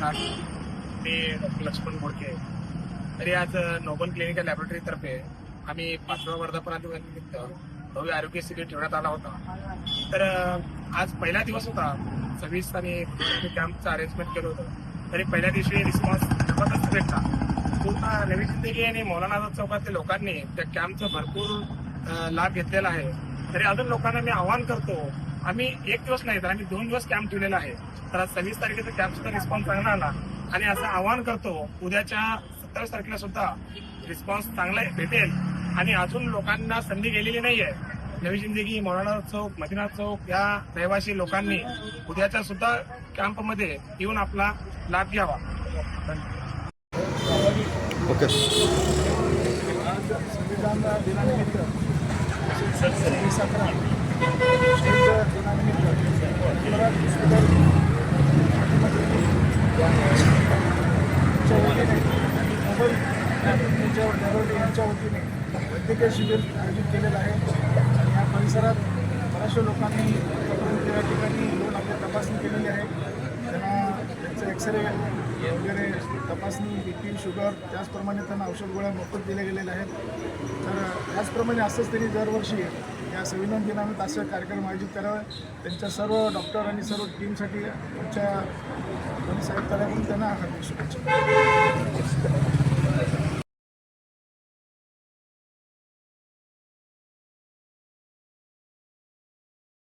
साठ मी डॉक्टर लक्ष्मण मोडके. तरी आज नोबल क्लिनिकल लॅबोरेटरीतर्फे आम्ही पाचव्या वर्धापनानिमित्त भव्य आरोग्य शिबिर ठेवण्यात आला होता. तर आज पहिला दिवस होता. सव्वीस आणि कॅम्पचं अरेंजमेंट केलं होतं. तरी पहिल्या दिवशी रिस्पॉन्स जबरदस्त भेटला. पूर्ण नवी जिंदगी आणि मौलानाथ चौकातल्या लोकांनी त्या कॅम्पचा भरपूर लाभ घेतलेला आहे. तरी अजून लोकांना मी आवाहन करतो आम्ही एक दिवस नाही तर आम्ही दोन दिवस कॅम्प ठेवलेला आहे. तर आज सव्वीस तारखेचा कॅम्पचा रिस्पॉन्स चांगला आला. आणि असं आवाहन करतो उद्याच्या सत्तावीस तारखेला सुद्धा रिस्पॉन्स चांगला भेटेल. आणि अजून लोकांना संधी गेलेली नाहीये नवी जिंदगी मौलाना चौक मदिनाथ चौक या रहिवासी लोकांनी उद्याच्या सुद्धा कॅम्पमध्ये येऊन आपला लाभ घ्यावा. संविधान दिनानिमित्त तसेच सव्वीस अकरा शहीद दिनानिमित्त गुजरात यांच्या वतीने आणि मोबाईल यांच्या यांच्या वतीने वैद्यकीय शिबिर आयोजित केलेलं आहे आणि या परिसरात बऱ्याचशा लोकांनी आतापर्यंत या ठिकाणी येऊन आपली तपासणी केलेली आहे त्यांना त्यांचं एक्सरे वगैरे तपासणी बी पी शुगर त्याचप्रमाणे त्यांना औषध गोळ्या मोफत दिल्या गेलेल्या आहेत तर त्याचप्रमाणे असंच त्यांनी दरवर्षी या संविधान दिनानिमित्त असे कार्यक्रम आयोजित करावे. त्यांच्या सर्व डॉक्टर आणि सर्व टीमसाठी आमच्या साहेब आयुक्तालयाकडून त्यांना हार्दिक शुभेच्छा.